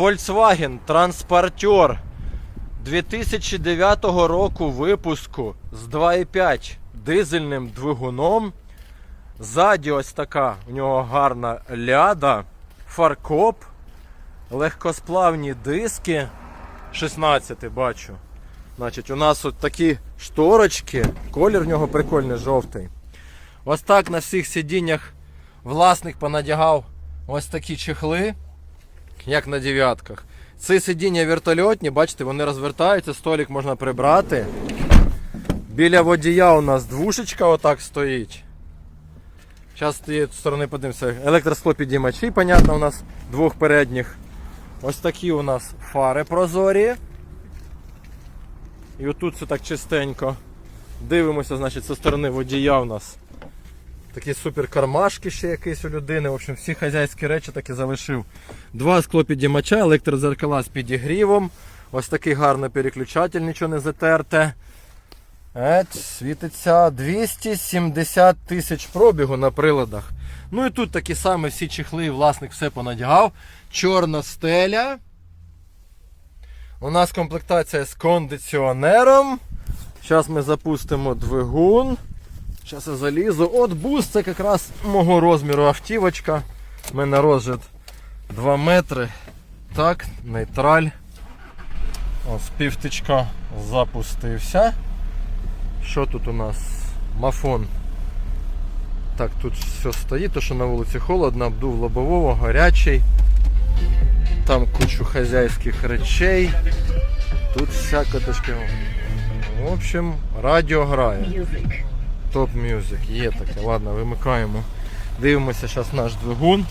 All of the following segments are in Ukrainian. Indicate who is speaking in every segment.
Speaker 1: Volkswagen Transporter 2009 року випуску з 2,5 дизельним двигуном. Ззаді ось така у нього гарна ляда, фаркоп, легкосплавні диски. 16 бачу. Значить, у нас от такі шторочки, колір в нього прикольний жовтий. Ось так на всіх сидіннях власник понадягав ось такі чехли, як на дев'ятках. Ці сидіння вертольотні, бачите, вони розвертаються, столик можна прибрати. Біля водія у нас двушечка отак стоїть. Зараз з цієї сторони подивимося. Електросклопідіймачі, понятно, у нас двох передніх. Ось такі у нас фари прозорі. І отут все так чистенько. Дивимося, значить, зі сторони водія у нас такі супер кармашки ще якісь у людини. В общем, всі хазяйські речі таки залишив. Два склопідіймача, електрозеркала з підігрівом. Ось такий гарний переключатель, нічого не затерте. Ет, світиться 270 тисяч пробігу на приладах. Ну і тут такі самі всі чехли, власник все понадягав. Чорна стеля. У нас комплектація з кондиціонером. Зараз ми запустимо двигун. Зараз я залізу. От бус це якраз мого розміру автівочка. У мене розжит 2 метри. Так, нейтраль. Ось півтичка запустився. Що тут у нас? Мафон. Так, тут все стоїть, то що на вулиці холодно, обдув лобового, гарячий. Там кучу хазяйських речей. Тут всяке трошки. В общем, радіо грає. Топ Music, є таке. Ладно, вимикаємо. Дивимося зараз наш двигун.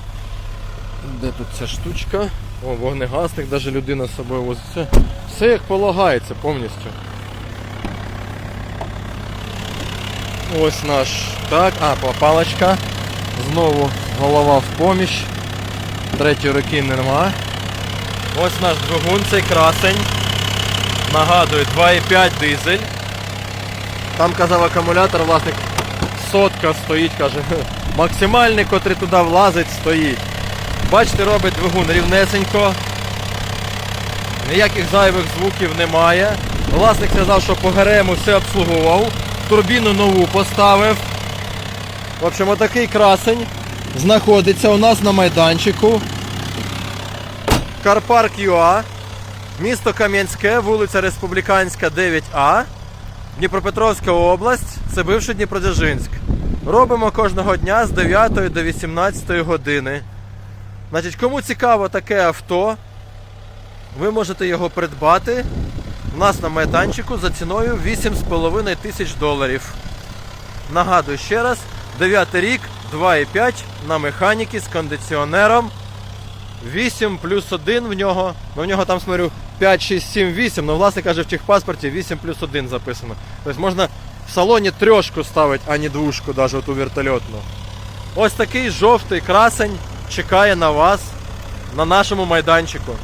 Speaker 1: Де тут ця штучка? О, вогнегасник, навіть людина з собою возить. Все, все як полагається повністю. Ось наш. Так, а, паличка. Знову голова в поміч. Третьої руки нема. Ось наш двигун, цей красень. Нагадую, 2,5 дизель. Там казав акумулятор, власник сотка стоїть, каже, максимальний, котрий туди влазить, стоїть. Бачите, робить двигун рівнесенько. Ніяких зайвих звуків немає. Власник сказав, що по ГРМу все обслуговував. Турбіну нову поставив. В общем, отакий красень знаходиться у нас на майданчику. Карпарк ЮА. Місто Кам'янське, вулиця Республіканська, 9А. Дніпропетровська область, це бивший Дніпродзержинськ. Робимо кожного дня з 9 до 18 години. Значить, кому цікаво таке авто, ви можете його придбати у нас на майданчику за ціною 8,5 тисяч доларів. Нагадую ще раз, 9 рік, 2,5 на механіки з кондиціонером. 8 плюс 1 в нього. Ну в нього там смотрю 5, 6, 7, 8, Ну, власне каже в техпаспорті 8 плюс 1 записано. Тобто можна в салоні трьошку ставити, а не двушку, навіть у вертольотну. Ось такий жовтий красень чекає на вас на нашому майданчику.